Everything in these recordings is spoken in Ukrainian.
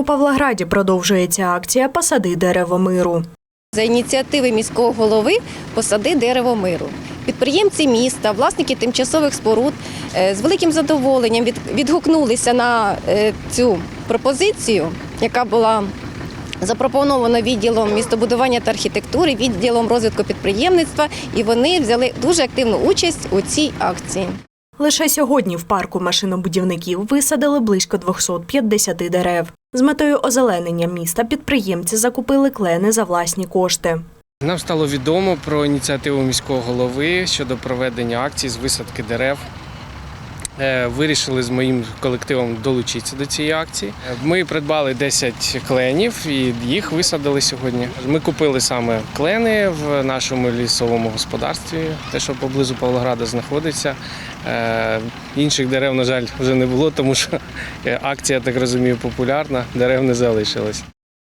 У Павлограді продовжується акція Посади дерево миру. За ініціативи міського голови посади дерево миру. Підприємці міста, власники тимчасових споруд е, з великим задоволенням відгукнулися на е, цю пропозицію, яка була запропонована відділом містобудування та архітектури, відділом розвитку підприємництва, і вони взяли дуже активну участь у цій акції. Лише сьогодні в парку машинобудівників висадили близько 250 дерев. З метою озеленення міста підприємці закупили клени за власні кошти. Нам стало відомо про ініціативу міського голови щодо проведення акцій з висадки дерев. Е, Вирішили з моїм колективом долучитися до цієї акції. Ми придбали 10 кленів і їх висадили сьогодні. Ми купили саме клени в нашому лісовому господарстві, те, що поблизу Павлограда знаходиться. Е, Інших дерев, на жаль, вже не було, тому що е, акція, так розумію, популярна, дерев не залишилось.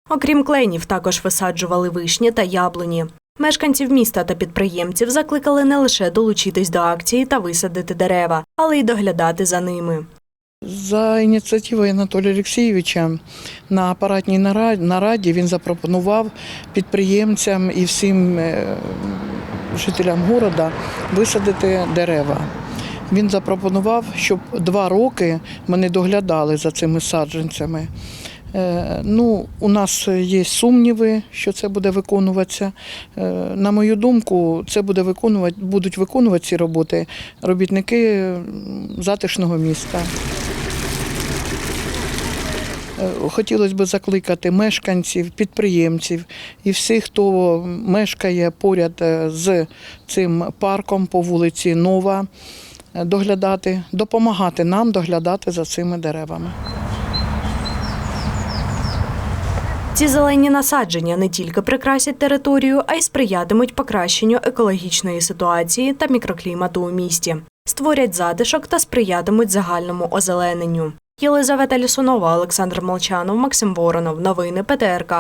Окрім кленів, також висаджували вишні та яблуні. Мешканців міста та підприємців закликали не лише долучитись до акції та висадити дерева, але й доглядати за ними. За ініціативою Анатолія Олексійовича на апаратній нараді він запропонував підприємцям і всім е, жителям міста висадити дерева. Він запропонував, щоб два роки ми не доглядали за цими саджанцями. Е, Ну, у нас є сумніви, що це буде виконуватися. Е, На мою думку, це буде виконувати, будуть виконувати ці роботи робітники затишного міста. Е, Хотілося б закликати мешканців, підприємців і всіх, хто мешкає поряд з цим парком по вулиці Нова, доглядати, допомагати нам доглядати за цими деревами. Ці зелені насадження не тільки прикрасять територію, а й сприятимуть покращенню екологічної ситуації та мікроклімату у місті, створять затишок та сприятимуть загальному озелененню. Єлизавета Лісунова, Олександр Молчанов, Максим Воронов. Новини ПТРК.